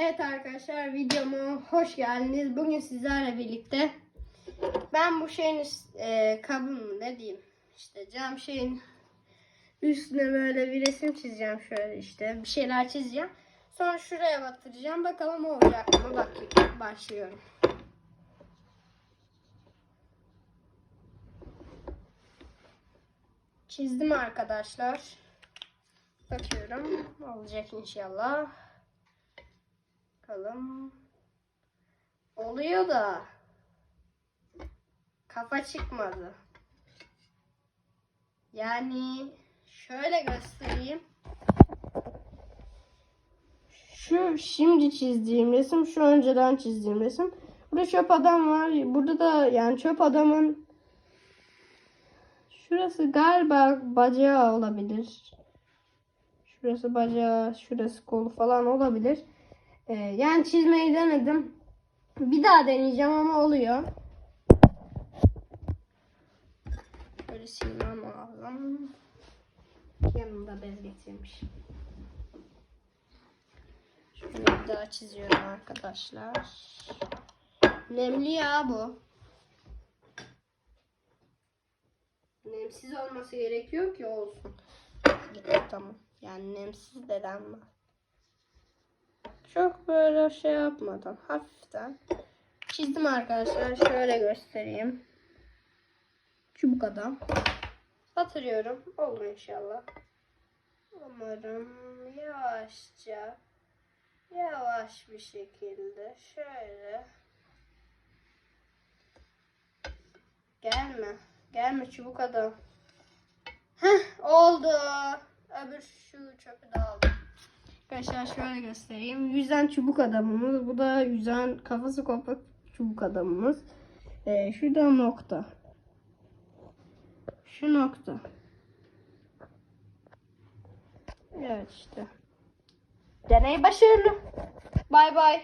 Evet arkadaşlar videoma hoş geldiniz. Bugün sizlerle birlikte ben bu şeyin e, kabın mı ne diyeyim işte cam şeyin üstüne böyle bir resim çizeceğim şöyle işte bir şeyler çizeceğim. Sonra şuraya batıracağım. Bakalım olacak mı? Bak başlıyorum. Çizdim arkadaşlar. Bakıyorum. Olacak inşallah. Bakalım. Oluyor da. Kafa çıkmadı. Yani şöyle göstereyim. Şu şimdi çizdiğim resim, şu önceden çizdiğim resim. Burada çöp adam var. Burada da yani çöp adamın şurası galiba bacağı olabilir. Şurası bacağı, şurası kolu falan olabilir. Ee, yani çizmeyi denedim. Bir daha deneyeceğim ama oluyor. Böyle silmem lazım. Yanımda bez getirmiş. Şöyle bir daha çiziyorum arkadaşlar. Nemli ya bu. Nemsiz olması gerekiyor ki olsun. Tamam. Yani nemsiz de denmez. Çok böyle şey yapmadan hafiften çizdim arkadaşlar. Şöyle göstereyim. Çubuk adam. Batırıyorum. Olur inşallah. Umarım yavaşça yavaş bir şekilde şöyle gelme gelme çubuk adam Heh, oldu öbür şu çöpü de aldım arkadaşlar şöyle göstereyim. Yüzen çubuk adamımız. Bu da yüzen kafası kopuk çubuk adamımız. Ee, şurada nokta. Şu nokta. Evet işte. Deney başarılı. Bay bay